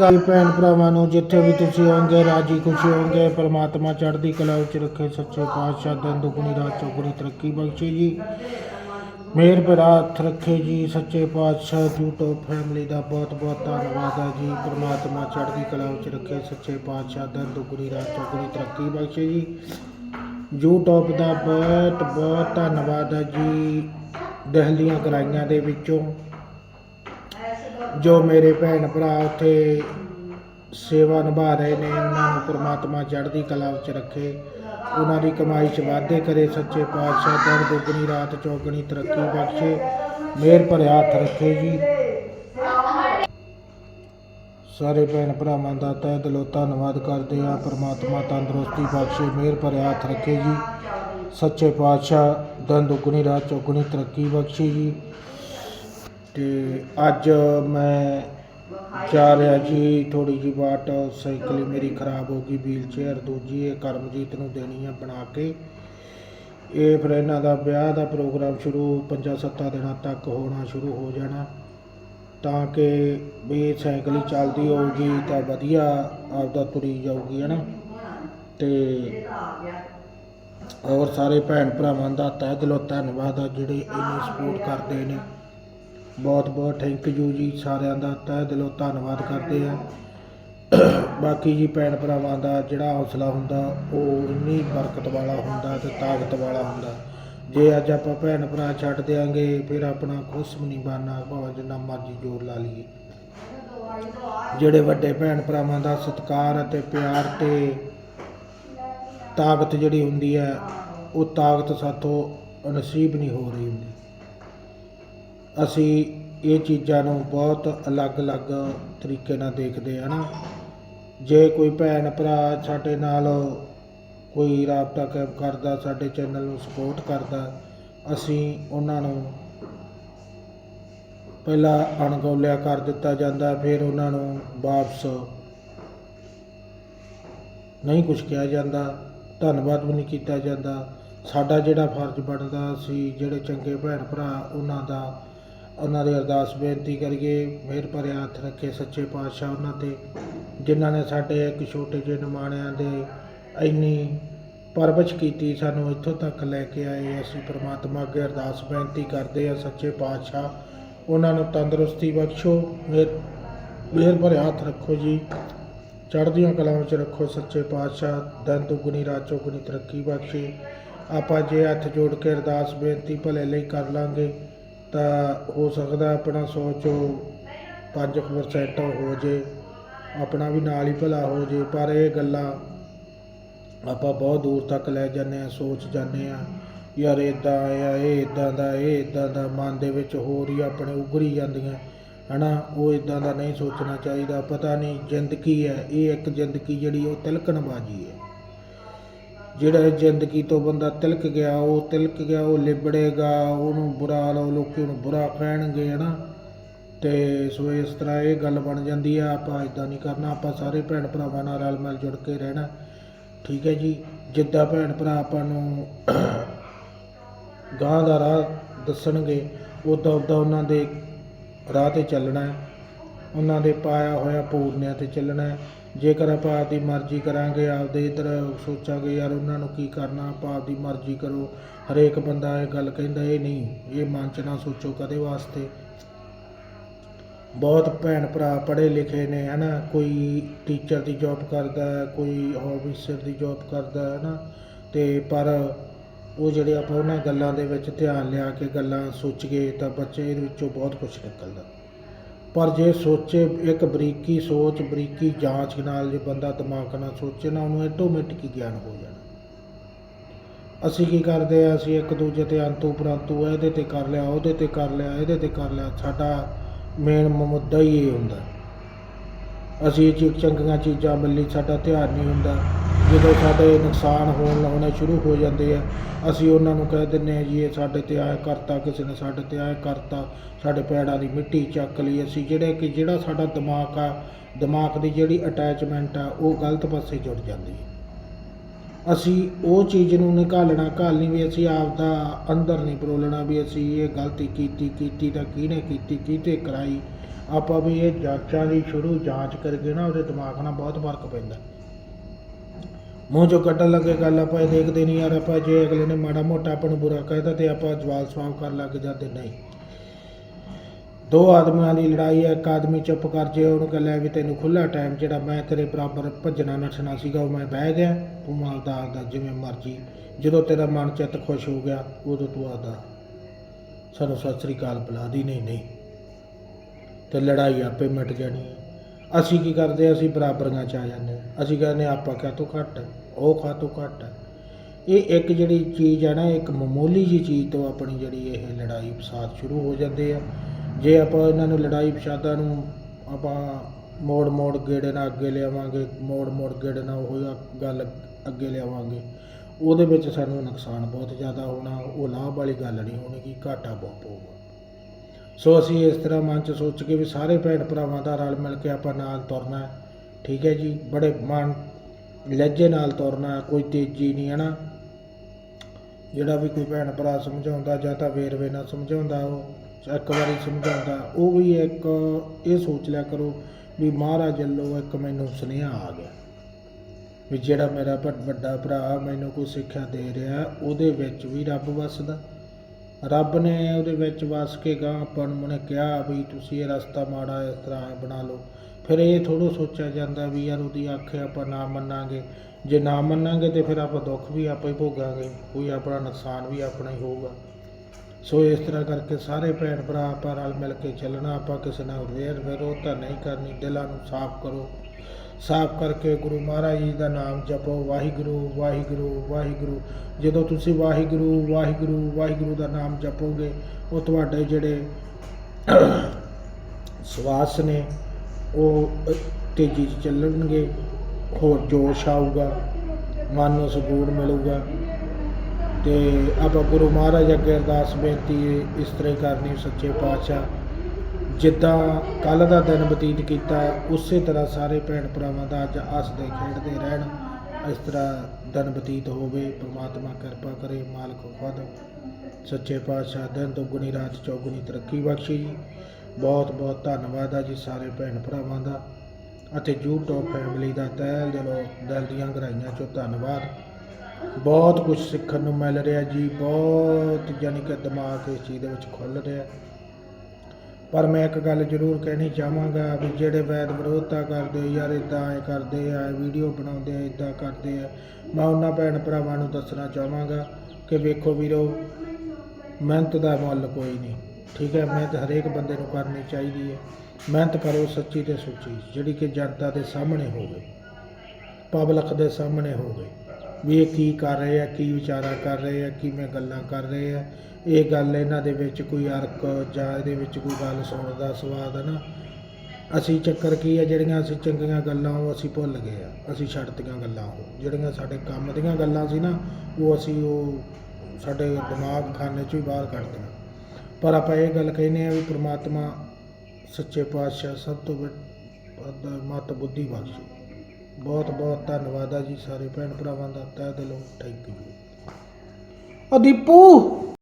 ਗੱਲ ਭੈਣ ਭਰਾਵਾਂ ਨੂੰ, ਜਿੱਥੇ ਵੀ ਤੁਸੀਂ ਹੋਵੋਗੇ ਰਾਜੀ ਖੁਸ਼ੀ ਹੋਵੋਗੇ ਪਰਮਾਤਮਾ ਚੜ੍ਹਦੀ ਕਲਾ ਵਿੱਚ ਰੱਖੇ। ਸੱਚੇ ਪਾਤਸ਼ਾਹ ਦਿਨ ਦੁਗਣੀ ਰਾਤ ਚੌਗੁਣੀ ਤਰੱਕੀ ਬਖਸ਼ੇ ਜੀ। ਮੇਰ ਬਰਾਤ ਰੱਖੇ ਜੀ। ਸੱਚੇ ਪਾਤਸ਼ਾਹ YouTube ਫੈਮਿਲੀ ਦਾ ਬਹੁਤ ਬਹੁਤ ਧੰਨਵਾਦ ਹੈ ਜੀ। ਪਰਮਾਤਮਾ ਚੜ੍ਹਦੀ ਕਲਾ ਵਿੱਚ ਰੱਖੇ। ਸੱਚੇ ਪਾਤਸ਼ਾਹ ਦਿਨ ਦੁਗਣੀ ਰਾਤ ਚੌਗੁਣੀ ਤਰੱਕੀ ਬਖਸ਼ੇ ਜੀ। YouTube ਦਾ ਬਹੁਤ ਬਹੁਤ ਧੰਨਵਾਦ ਹੈ ਜੀ। ਦਹਲੀਆਂ ਕਰਾਈਆਂ ਦੇ ਵਿੱਚੋਂ। ਜੋ ਮੇਰੇ ਭੈਣ ਭਰਾ ਉੱਥੇ ਸੇਵਾ ਨਿਭਾ ਰਹੇ ਨੇ, ਉਹਨਾਂ ਨੂੰ ਪ੍ਰਮਾਤਮਾ ਚੜ੍ਹਦੀ ਕਲਾ ਵਿੱਚ ਰੱਖੇ। ਉਹਨਾਂ ਦੀ ਕਮਾਈ 'ਚ ਵਾਧੇ ਕਰੇ, ਸੱਚੇ ਪਾਤਸ਼ਾਹ ਦਰ ਦੁੱਗਣੀ ਰਾਤ ਚੌਗਣੀ ਤਰੱਕੀ ਬਖਸ਼ੇ ਮਿਹਰ ਭਰਿਆ ਹੱਥ ਰੱਖੇ ਜੀ। ਸਾਰੇ ਭੈਣ ਭਰਾਵਾਂ ਦਾ ਤਹਿ ਦਿਲੋਂ ਧੰਨਵਾਦ ਕਰਦੇ ਆ ਪ੍ਰਮਾਤਮਾ ਤੰਦਰੁਸਤੀ ਬਖਸ਼ੇ ਮਿਹਰ ਭਰਿਆ ਹੱਥ ਰੱਖੇ ਜੀ। ਸੱਚੇ ਪਾਤਸ਼ਾਹ ਦਨ ਦੁੱਗਣੀ ਰਾਤ ਚੌਗਣੀ ਤਰੱਕੀ ਬਖਸ਼ੇ ਜੀ। ਤੇ ਅੱਜ ਮੈਂ ਜਾ ਰਿਹਾ ਜੀ ਥੋੜੀ ਜਿਹੀ ਬਾਟ ਸਾਈਕਲ ਮੇਰੀ ਖਰਾਬ ਹੋ ਗਈ ਵੀਲ ਚੇਅਰ ਦੂਜੀ, ਇਹ ਕਰਮਜੀਤ ਨੂੰ ਦੇਣੀ ਹੈ ਬਣਾ ਕੇ। ਇਹ ਫਿਰ ਇਹਨਾਂ ਦਾ ਵਿਆਹ ਦਾ ਪ੍ਰੋਗਰਾਮ ਸ਼ੁਰੂ 5-7 ਦਿਨਾਂ ਤੱਕ ਹੋਣਾ ਸ਼ੁਰੂ ਹੋ ਜਾਣਾ। ਤਾਂ ਕਿ ਵੀ ਸਾਈਕਲ ਹੀ ਚੱਲਦੀ ਹੋਊਗੀ ਤਾਂ ਵਧੀਆ ਆਪਦਾ ਤੁਰੀ ਜਾਊਗੀ ਹਨਾ ਤੇ ਔਰ ਸਾਰੇ ਭੈਣ ਭਰਾਵਾਂ ਦਾ ਤਹਿ ਦਿਲੋਂ ਧੰਨਵਾਦ ਆ ਜਿਹੜੇ ਇਹਨੂੰ ਸਪੋਰਟ ਕਰਦੇ ਨੇ। ਬਹੁਤ ਬਹੁਤ ਥੈਂਕ ਯੂ ਜੀ ਸਾਰਿਆਂ ਦਾ, ਤਹਿ ਦਿਲੋਂ ਧੰਨਵਾਦ ਕਰਦੇ ਆ ਬਾਕੀ ਜੀ ਭੈਣ ਭਰਾਵਾਂ ਦਾ ਜਿਹੜਾ ਹੌਸਲਾ ਹੁੰਦਾ, ਉਹ ਇੰਨੀ ਬਰਕਤ ਵਾਲਾ ਹੁੰਦਾ ਤੇ ਤਾਕਤ ਵਾਲਾ ਹੁੰਦਾ। ਜੇ ਅੱਜ ਆਪਾਂ ਭੈਣ ਭਰਾ ਛੱਡ ਦਿਆਂਗੇ, ਫਿਰ ਆਪਣਾ ਕੁਛ ਵੀ ਨਹੀਂ ਬਣਨਾ ਭਾਵੇਂ ਜਿੰਨਾ ਮਰਜ਼ੀ ਜ਼ੋਰ ਲਾ ਲਈਏ। ਜਿਹੜੇ ਵੱਡੇ ਭੈਣ ਭਰਾਵਾਂ ਦਾ ਸਤਿਕਾਰ ਅਤੇ ਪਿਆਰ ਤੇ ਤਾਕਤ ਜਿਹੜੀ ਹੁੰਦੀ ਹੈ, ਉਹ ਤਾਕਤ ਸਾਥੋਂ ਨਸੀਬ ਨਹੀਂ ਹੋ ਰਹੀ ਹੁੰਦੀ। ਅਸੀਂ ਇਹ ਚੀਜ਼ਾਂ ਨੂੰ ਬਹੁਤ ਅਲੱਗ-ਅਲੱਗ ਤਰੀਕੇ ਨਾਲ ਦੇਖਦੇ ਹਾਂ ਨਾ। ਜੇ ਕੋਈ ਭੈਣ ਭਰਾ ਸਾਡੇ ਨਾਲ ਕੋਈ ਰਾਬਤਾ ਕਾਇਮ ਕਰਦਾ, ਸਾਡੇ ਚੈਨਲ ਨੂੰ ਸਪੋਰਟ ਕਰਦਾ, ਅਸੀਂ ਉਹਨਾਂ ਨੂੰ ਪਹਿਲਾਂ ਅਣਗੌਲਿਆ ਕਰ ਦਿੱਤਾ ਜਾਂਦਾ, ਫਿਰ ਉਹਨਾਂ ਨੂੰ ਵਾਪਸ ਨਹੀਂ ਕੁਝ ਕਿਹਾ ਜਾਂਦਾ, ਧੰਨਵਾਦ ਵੀ ਨਹੀਂ ਕੀਤਾ ਜਾਂਦਾ। ਸਾਡਾ ਜਿਹੜਾ ਫਰਜ਼ ਬਣਦਾ ਸੀ, ਜਿਹੜੇ ਚੰਗੇ ਭੈਣ ਭਰਾ ਉਹਨਾਂ ਦਾ ਉਹਨਾਂ ਦੇ ਅਰਦਾਸ ਬੇਨਤੀ ਕਰੀਏ, ਮਿਹਰ ਭਰਿਆ ਹੱਥ ਰੱਖੇ ਸੱਚੇ ਪਾਤਸ਼ਾਹ ਉਹਨਾਂ ਤੇ, ਜਿਨ੍ਹਾਂ ਨੇ ਸਾਡੇ ਇੱਕ ਛੋਟੇ ਜਿਹੇ ਨਿਮਾਣਿਆਂ ਦੇ ਇੰਨੀ ਪਰਵਰਿਸ਼ ਕੀਤੀ ਸਾਨੂੰ ਇੱਥੋਂ ਤੱਕ ਲੈ ਕੇ ਆਏ, ਅਸੀਂ ਪ੍ਰਮਾਤਮਾ ਅੱਗੇ ਅਰਦਾਸ ਬੇਨਤੀ ਕਰਦੇ ਆ ਸੱਚੇ ਪਾਤਸ਼ਾਹ ਉਹਨਾਂ ਨੂੰ ਤੰਦਰੁਸਤੀ ਬਖਸ਼ੋ, ਮਿਹਰ ਮਿਹਰ ਭਰਿਆ ਹੱਥ ਰੱਖੋ ਜੀ। ਚੜ੍ਹਦੀਆਂ ਕਲਾਂ ਵਿੱਚ ਰੱਖੋ ਸੱਚੇ ਪਾਤਸ਼ਾਹ ਦਿਨ ਦੁੱਗਣੀ ਰਾਤ ਚੌਗੁਣੀ ਤਰੱਕੀ ਬਖਸ਼ੇ। ਆਪਾਂ ਜੇ ਹੱਥ ਜੋੜ ਕੇ ਅਰਦਾਸ ਬੇਨਤੀ ਭਲੇ ਲਈ ਕਰ ਲਾਂਗੇ। ਤਾਂ ਹੋ ਸਕਦਾ ਆਪਣਾ ਸੋਚੋ 5% ਹੋ ਜੇ, ਆਪਣਾ ਵੀ ਨਾਲ ਹੀ ਭਲਾ ਹੋ ਜੇ, ਪਰ ਇਹ ਗੱਲਾਂ ਆਪਾਂ ਬਹੁਤ ਦੂਰ ਤੱਕ ਲੈ ਜਾਂਦੇ ਆ ਸੋਚ ਜਾਂਦੇ ਆ ਯਾਰ ਇਦਾਂ ਆ, ਇਹ ਇਦਾਂ ਦਾ, ਇਹ ਇਦਾਂ ਦਾ, ਮਨ ਦੇ ਵਿੱਚ ਹੋਰ ਹੀ ਆਪਣੇ ਉਗਰੀ ਜਾਂਦੀਆਂ, ਹਨਾ, ਉਹ ਇਦਾਂ ਦਾ ਨਹੀਂ ਸੋਚਣਾ ਚਾਹੀਦਾ, ਪਤਾ ਨਹੀਂ ਜ਼ਿੰਦਗੀ ਹੈ, ਇਹ ਇੱਕ ਜ਼ਿੰਦਗੀ ਜਿਹੜੀ ਉਹ ਤਿਲਕਣਬਾਜੀ ਹੈ। ਜਿਹੜਾ ਜ਼ਿੰਦਗੀ ਤੋਂ ਬੰਦਾ ਤਿਲਕ ਗਿਆ, ਉਹ ਤਿਲਕ ਗਿਆ, ਉਹ ਲਿਬੜੇਗਾ, ਉਹਨੂੰ ਬੁਰਾ ਲੋ ਲੋਕੀ ਉਹਨੂੰ ਬੁਰਾ ਕਹਿਣਗੇ, ਹਨਾ? ਤੇ ਸੋ ਇਸ ਤਰ੍ਹਾਂ ਇਹ ਗੱਲ ਬਣ ਜਾਂਦੀ ਆ, ਆਪਾਂ ਇਦਾਂ ਨਹੀਂ ਕਰਨਾ, ਆਪਾਂ ਸਾਰੇ ਭੈਣ ਭਰਾਵਾਂ ਨਾਲ ਰਲ ਮਿਲ ਜੁੜ ਕੇ ਰਹਿਣਾ। ਠੀਕ ਹੈ ਜੀ? ਜਿੱਦਾਂ ਭੈਣ ਭਰਾ ਆਪਾਂ ਨੂੰ ਗਾਂ ਦਾ ਰਾਹ ਦੱਸਣਗੇ ਉਦਾਂ ਉਦਾਂ ਉਹਨਾਂ ਦੇ ਰਾਹ ਤੇ ਚੱਲਣਾ ਉਹਨਾਂ ਦੇ ਪਾਇਆ ਹੋਇਆ ਪੂਰਨਿਆਂ ਤੇ ਚੱਲਣਾ ਜੇਕਰ ਆਪਾਂ ਆਪਦੀ ਮਰਜ਼ੀ ਕਰਾਂਗੇ, ਆਪਦੇ ਇੱਧਰ ਸੋਚਾਂਗੇ, ਯਾਰ ਉਹਨਾਂ ਨੂੰ ਕੀ ਕਰਨਾ, ਆਪਾਂ ਆਪਦੀ ਮਰਜ਼ੀ ਕਰੋ। ਹਰੇਕ ਬੰਦਾ ਇਹ ਗੱਲ ਕਹਿੰਦਾ, ਇਹ ਨਹੀਂ, ਇਹ ਮਨ ਚ ਨਾ ਸੋਚੋ ਕਦੇ ਵਾਸਤੇ। ਬਹੁਤ ਭੈਣ ਭਰਾ ਪੜ੍ਹੇ ਲਿਖੇ ਨੇ, ਹਨਾ? ਕੋਈ ਟੀਚਰ ਦੀ ਜੌਬ ਕਰਦਾ, ਕੋਈ ਆਫਿਸਰ ਦੀ ਜੌਬ ਕਰਦਾ ਹੈ ਹਨਾ? ਤੇ ਪਰ ਉਹ ਜਿਹੜੇ ਆਪਾਂ ਉਹਨਾਂ ਗੱਲਾਂ ਦੇ ਵਿੱਚ ਧਿਆਨ ਲਿਆ ਕੇ ਗੱਲਾਂ ਸੋਚੀਏ ਤਾਂ ਬੱਚੇ ਇਹਦੇ ਵਿੱਚੋਂ ਬਹੁਤ ਕੁਝ ਨਿਕਲਦਾ। ਪਰ ਜੇ ਸੋਚੇ ਇੱਕ ਬਰੀਕੀ ਸੋਚ, ਬਰੀਕੀ ਜਾਂਚ ਨਾਲ ਜੇ ਬੰਦਾ ਦਿਮਾਗ ਨਾਲ ਸੋਚੇ ਨਾ ਉਹਨੂੰ ਆਟੋਮੈਟਿਕ ਹੀ ਗਿਆਨ ਹੋ ਜਾਣਾ। ਅਸੀਂ ਕੀ ਕਰਦੇ ਆ? ਅਸੀਂ ਇੱਕ ਦੂਜੇ ਤੇ ਅੰਤੂ ਪ੍ਰੰਤੂ ਇਹਦੇ ਤੇ ਕਰ ਲਿਆ, ਉਹਦੇ ਤੇ ਕਰ ਲਿਆ, ਇਹਦੇ ਤੇ ਕਰ ਲਿਆ। ਸਾਡਾ ਮੇਨ ਮੁੱਦਾ ਹੀ ਇਹ ਹੁੰਦਾ। ਅਸੀਂ ਇਹ ਚੀਜ਼ ਚੰਗੀਆਂ ਚੀਜ਼ਾਂ ਵੱਲੀ ਸਾਡਾ ਧਿਆਨ ਨਹੀਂ ਹੁੰਦਾ। ਜਦੋਂ ਸਾਡੇ ਨੁਕਸਾਨ ਹੋਣ ਹੋਣੇ ਸ਼ੁਰੂ ਹੋ ਜਾਂਦੇ ਆ, ਅਸੀਂ ਉਹਨਾਂ ਨੂੰ ਕਹਿ ਦਿੰਦੇ ਆ ਜੀ, ਇਹ ਸਾਡੇ ਤੇ ਆਇਆ ਕਰਤਾ, ਕਿਸੇ ਨੇ ਸਾਡੇ ਤੇ ਆਇਆ ਕਰਤਾ, ਸਾਡੇ ਪੈੜਾਂ ਦੀ ਮਿੱਟੀ ਚੱਕ ਲਈ ਅਸੀਂ। ਜਿਹੜੇ ਕਿ ਜਿਹੜਾ ਸਾਡਾ ਦਿਮਾਗ ਆ, ਦਿਮਾਗ ਦੀ ਜਿਹੜੀ ਅਟੈਚਮੈਂਟ ਆ, ਉਹ ਗਲਤ ਪਾਸੇ ਜੁੜ ਜਾਂਦੀ ਹੈ। ਅਸੀਂ ਉਹ ਚੀਜ਼ ਨੂੰ ਨਿਕਾਲਣਾ, ਘਾਲਣੀ ਵੀ ਅਸੀਂ ਆਪਦਾ ਅੰਦਰ ਨਹੀਂ ਪਰੋਲਣਾ ਵੀ ਅਸੀਂ ਇਹ ਗਲਤੀ ਕੀਤੀ ਕੀਤੀ ਤਾਂ ਕਿਹਨੇ ਕੀਤੀ ਕਿਹਤੇ ਕਰਾਈ। ਆਪਾਂ ਵੀ ਇਹ ਜਾਂਚਾਂ ਦੀ ਸ਼ੁਰੂ ਜਾਂਚ ਕਰਕੇ ਨਾ ਉਹਦੇ ਦਿਮਾਗ ਨਾਲ ਬਹੁਤ ਫ਼ਰਕ ਪੈਂਦਾ। ਮੂੰਹ ਚੋਂ ਕੱਢਣ ਲੱਗੇ ਗੱਲ ਆਪਾਂ ਇਹ ਦੇਖਦੇ ਨਹੀਂ ਯਾਰ, ਆਪਾਂ ਜੇ ਅਗਲੇ ਨੇ ਮਾੜਾ ਮੋਟਾ ਆਪਾਂ ਨੂੰ ਬੁਰਾ ਕਹਿਤਾ ਤੇ ਆਪਾਂ ਜਵਾਬ ਸਵਾਲ ਕਰਨ ਲੱਗ ਜਾਂਦੇ ਨਹੀਂ। ਦੋ ਆਦਮੀਆਂ ਦੀ ਲੜਾਈ ਹੈ ਇੱਕ ਆਦਮੀ ਚੁੱਪ ਕਰ ਜੇ, ਉਹਨੂੰ ਕਹ ਲੈ ਵੀ ਤੈਨੂੰ ਖੁੱਲਾ ਟਾਈਮ ਜਿਹੜਾ ਮੈਂ ਤੇਰੇ ਬਰਾਬਰ ਭੱਜਣਾ ਨੱਠਣਾ ਸੀਗਾ, ਉਹ ਮੈਂ ਬਹਿ ਗਿਆ। ਤੂੰ ਆਪਦਾ ਆਪਦਾ ਜਿਵੇਂ ਮਰਜ਼ੀ, ਜਦੋਂ ਤੇਰਾ ਮਨ ਚਿੱਤ ਖੁਸ਼ ਹੋ ਗਿਆ, ਉਦੋਂ ਤੂੰ ਆਦਾ ਸਾਨੂੰ ਸਤਿ ਸ੍ਰੀ ਅਕਾਲ ਬੁਲਾ ਦੀ। ਨਹੀਂ ਨਹੀਂ। ਤੇ ਲੜਾਈ ਆਪੇ ਮਿਟ ਜਾਣੀ। ਹੈ ਅਸੀਂ ਕੀ ਕਰਦੇ ਹਾਂ? ਅਸੀਂ ਬਰਾਬਰੀਆਂ ਚ ਆ ਜਾਂਦੇ ਹਾਂ। ਅਸੀਂ ਕਹਿੰਦੇ ਹਾਂ, ਆਪਾਂ ਕਾਹ ਤੋਂ ਘੱਟ ਹੈ, ਉਹ ਕਾਹ ਤੋਂ ਘੱਟ ਹੈ ਇਹ ਇੱਕ ਜਿਹੜੀ ਚੀਜ਼ ਹੈ ਨਾ ਇੱਕ ਮਾਮੂਲੀ ਜੀ ਚੀਜ਼ ਤੋਂ ਆਪਣੀ ਜਿਹੜੀ ਇਹ ਲੜਾਈ ਫਸਾਦ ਸ਼ੁਰੂ ਹੋ ਜਾਂਦੇ ਆ ਜੇ ਆਪਾਂ ਇਹਨਾਂ ਨੂੰ ਲੜਾਈ ਫਸਾਦਾਂ ਨੂੰ ਆਪਾਂ ਮੋੜ ਮੋੜ ਗੇੜੇ ਨਾਲ ਅੱਗੇ ਲਿਆਵਾਂਗੇ ਮੋੜ ਮੋੜ ਗੇੜੇ ਨਾਲ ਉਹ ਗੱਲ ਅੱਗੇ ਲਿਆਵਾਂਗੇ ਉਹਦੇ ਵਿੱਚ ਸਾਨੂੰ ਨੁਕਸਾਨ ਬਹੁਤ ਜ਼ਿਆਦਾ ਹੋਣਾ ਉਹ ਲਾਭ ਵਾਲੀ ਗੱਲ ਨਹੀਂ ਹੋਣੀ ਕਿ ਘਾਟਾ ਬਹੁਤ ਪਊਗਾ ਸੋ ਅਸੀਂ ਇਸ ਤਰ੍ਹਾਂ ਮਨ ਚ ਸੋਚ ਕੇ ਵੀ ਸਾਰੇ ਭੈਣ ਭਰਾਵਾਂ ਦਾ ਰਲ ਮਿਲ ਕੇ ਆਪਾਂ ਨਾਲ ਤੁਰਨਾ ਹੈ। ਠੀਕ ਹੈ ਜੀ, ਬੜੇ ਮਨ ਲਹਿਜੇ ਨਾਲ ਤੁਰਨਾ ਕੋਈ ਤੇਜ਼ੀ ਨਹੀਂ ਹੈ ਨਾ ਜਿਹੜਾ ਵੀ ਕੋਈ ਭੈਣ ਭਰਾ ਸਮਝਾਉਂਦਾ ਜਾਂ ਤਾਂ ਵੇਰਵੇ ਨਾਲ ਸਮਝਾਉਂਦਾ, ਉਹ ਇੱਕ ਵਾਰੀ ਸਮਝਾਉਂਦਾ, ਉਹ ਵੀ ਇੱਕ ਇਹ ਸੋਚ ਲਿਆ ਕਰੋ ਵੀ ਮਹਾਰਾਜ ਵੱਲੋਂ ਇੱਕ ਮੈਨੂੰ ਸੁਨੇਹਾ ਆ ਗਿਆ ਵੀ ਜਿਹੜਾ ਮੇਰਾ ਵੱਡਾ ਭਰਾ ਮੈਨੂੰ ਕੋਈ ਸਿੱਖਿਆ ਦੇ ਰਿਹਾ, ਉਹਦੇ ਵਿੱਚ ਵੀ ਰੱਬ ਵੱਸਦਾ ਰੱਬ ਨੇ ਉਹਦੇ ਵਿੱਚ ਵਸ ਕੇ ਗਾਂ ਆਪਾਂ ਨੂੰ ਉਹਨੇ ਕਿਹਾ ਵੀ ਤੁਸੀਂ ਇਹ ਰਸਤਾ ਮਾੜਾ ਇਸ ਤਰ੍ਹਾਂ ਬਣਾ ਲਓ। ਫਿਰ ਇਹ ਥੋੜ੍ਹਾ ਸੋਚਿਆ ਜਾਂਦਾ ਵੀ ਯਾਰ ਉਹਦੀ ਆਖੇ ਆਪਾਂ ਨਾ ਮੰਨਾਂਗੇ। ਜੇ ਨਾ ਮੰਨਾਂਗੇ ਤੇ ਫਿਰ ਆਪਾਂ ਦੁੱਖ ਵੀ ਆਪੇ ਭੋਗਾਂਗੇ। ਕੋਈ ਆਪਣਾ ਨੁਕਸਾਨ ਵੀ ਆਪਣਾ ਹੀ ਹੋਊਗਾ। ਸੋ ਇਸ ਤਰ੍ਹਾਂ ਕਰਕੇ ਸਾਰੇ ਭੈਣ ਭਰਾ ਆਪਾਂ ਰਲ ਮਿਲ ਕੇ ਚੱਲਣਾ, ਆਪਾਂ ਕਿਸੇ ਨਾਲ ਵੇਰ ਵਿਰੋਧਤਾ ਨਹੀਂ ਕਰਨੀ, ਦਿਲਾਂ ਨੂੰ ਸਾਫ਼ ਕਰੋ। ਸਾਫ਼ ਕਰਕੇ ਗੁਰੂ ਮਹਾਰਾਜ ਜੀ ਦਾ ਨਾਮ ਜਪੋ, ਵਾਹਿਗੁਰੂ ਵਾਹਿਗੁਰੂ ਵਾਹਿਗੁਰੂ। ਜਦੋਂ ਤੁਸੀਂ ਵਾਹਿਗੁਰੂ ਵਾਹਿਗੁਰੂ ਵਾਹਿਗੁਰੂ ਦਾ ਨਾਮ ਜਪੋਗੇ, ਉਹ ਤੁਹਾਡੇ ਜਿਹੜੇ ਸਵਾਸ ਨੇ, ਉਹ ਤੇਜ਼ੀ 'ਚ ਚੱਲਣਗੇ, ਹੋਰ ਜੋਸ਼ ਆਊਗਾ, ਮਨ ਨੂੰ ਸਕੂਨ ਮਿਲੂਗਾ। ਤੇ ਆਪਾਂ ਗੁਰੂ ਮਹਾਰਾਜ ਅੱਗੇ ਅਰਦਾਸ ਬੇਨਤੀ ਇਸ ਤਰ੍ਹਾਂ ਕਰਨੀ ਸੱਚੇ ਪਾਤਸ਼ਾਹ। ਜਿੱਦਾਂ ਕੱਲ ਦਾ ਦਿਨ ਬਤੀਤ ਕੀਤਾ, ਉਸੇ ਤਰ੍ਹਾਂ ਸਾਰੇ ਭੈਣ ਭਰਾਵਾਂ ਦਾ ਅੱਜ ਹੱਸਦੇ ਖੇਡਦੇ ਰਹਿਣ। ਇਸ ਤਰ੍ਹਾਂ ਦਿਨ ਬਤੀਤ ਹੋਵੇ, ਪ੍ਰਮਾਤਮਾ ਕਿਰਪਾ ਕਰੇ, ਮਾਲਕ ਖੁਦ ਸੱਚੇ ਪਾਤਸ਼ਾਹ, ਦਿਨ ਦੁੱਗਣੀ, ਰਾਤ ਚੌਗੁਣੀ ਤਰੱਕੀ ਬਖਸ਼ੇ ਜੀ। ਬਹੁਤ ਬਹੁਤ ਧੰਨਵਾਦ ਆ ਜੀ ਸਾਰੇ ਭੈਣ ਭਰਾਵਾਂ ਦਾ। ਅਤੇ YouTube ਫੈਮਿਲੀ ਦਾ ਤਹਿ ਦਿਲੋਂ ਦਿਲ ਦੀਆਂ ਗਰਾਈਆਂ ਚੋਂ ਧੰਨਵਾਦ। ਬਹੁਤ ਕੁਝ ਸਿੱਖਣ ਨੂੰ ਮਿਲ ਰਿਹਾ ਜੀ, ਬਹੁਤ ਯਾਨੀ ਕਿ ਦਿਮਾਗ ਇਸ ਚੀਜ਼ ਦੇ ਵਿੱਚ ਖੁੱਲ ਰਿਹਾ। ਪਰ ਮੈਂ ਇੱਕ ਗੱਲ ਜ਼ਰੂਰ ਕਹਿਣੀ ਚਾਹਾਂਗਾ ਵੀ ਜਿਹੜੇ ਵੈਦ ਵਿਰੋਧਤਾ ਕਰਦੇ ਯਾਰ ਇਦਾਂ ਐ ਕਰਦੇ ਆ, ਵੀਡੀਓ ਬਣਾਉਂਦੇ ਆ ਇਦਾਂ ਕਰਦੇ ਆ, ਮੈਂ ਉਹਨਾਂ ਭੈਣ ਭਰਾਵਾਂ ਨੂੰ ਦੱਸਣਾ ਚਾਹਾਂਗਾ ਕਿ ਵੇਖੋ ਵੀਰੋ, ਮਿਹਨਤ ਦਾ ਮੁੱਲ ਕੋਈ ਨਹੀਂ, ਠੀਕ ਹੈ? ਮਿਹਨਤ ਹਰੇਕ ਬੰਦੇ ਨੂੰ ਕਰਨੀ ਚਾਹੀਦੀ ਹੈ। ਮਿਹਨਤ ਕਰੋ ਸੱਚੀ ਤੇ ਸੁੱਚੀ, ਜਿਹੜੀ ਕਿ ਜਨਤਾ ਦੇ ਸਾਹਮਣੇ ਹੋਵੇ, ਪਬਲਿਕ ਦੇ ਸਾਹਮਣੇ ਹੋਵੇ। ਵੀ ਇਹ ਕੀ ਕਰ ਰਹੇ ਆ, ਕੀ ਵਿਚਾਰਾ ਕਰ ਰਹੇ ਆ ਕਿਵੇਂ ਗੱਲਾਂ ਕਰ ਰਹੇ ਆ। ਇਹ ਗੱਲ ਇਹਨਾਂ ਦੇ ਵਿੱਚ ਕੋਈ ਅਰਕ ਜਾਂ ਇਹਦੇ ਵਿੱਚ ਕੋਈ ਗੱਲ ਸੁਣਨ ਦਾ ਸਵਾਦ ਹੈ ਨਾ। ਅਸੀਂ ਚੱਕਰ ਕੀ ਆ, ਜਿਹੜੀਆਂ ਅਸੀਂ ਚੰਗੀਆਂ ਗੱਲਾਂ ਉਹ ਅਸੀਂ ਭੁੱਲ ਗਏ ਆ। ਅਸੀਂ ਛੱਡਤੀਆਂ ਗੱਲਾਂ ਉਹ। ਜਿਹੜੀਆਂ ਸਾਡੇ ਕੰਮ ਦੀਆਂ ਗੱਲਾਂ ਸੀ ਨਾ, ਉਹ ਅਸੀਂ ਉਹ ਸਾਡੇ ਦਿਮਾਗ ਖਾਨੇ ਚੋਂ ਹੀ ਬਾਹਰ ਕੱਢ ਪਰ ਆਪਾਂ ਇਹ ਗੱਲ ਕਹਿੰਦੇ ਆ ਵੀ ਪ੍ਰਮਾਤਮਾ ਸੱਚੇ ਪਾਤਸ਼ਾਹ ਸਭ ਤੋਂ ਵੱਧ ਮਤ ਬੁੱਧੀ ਬਖਸ਼ੇ ਬਹੁਤ ਬਹੁਤ ਧੰਨਵਾਦ ਆ ਜੀ ਸਾਰੇ ਭੈਣ ਭਰਾਵਾਂ ਦਾ ਤਹਿ ਦਿਲੋਂ ਥੈਂਕ ਯੂ ਅਦੀਪੂ!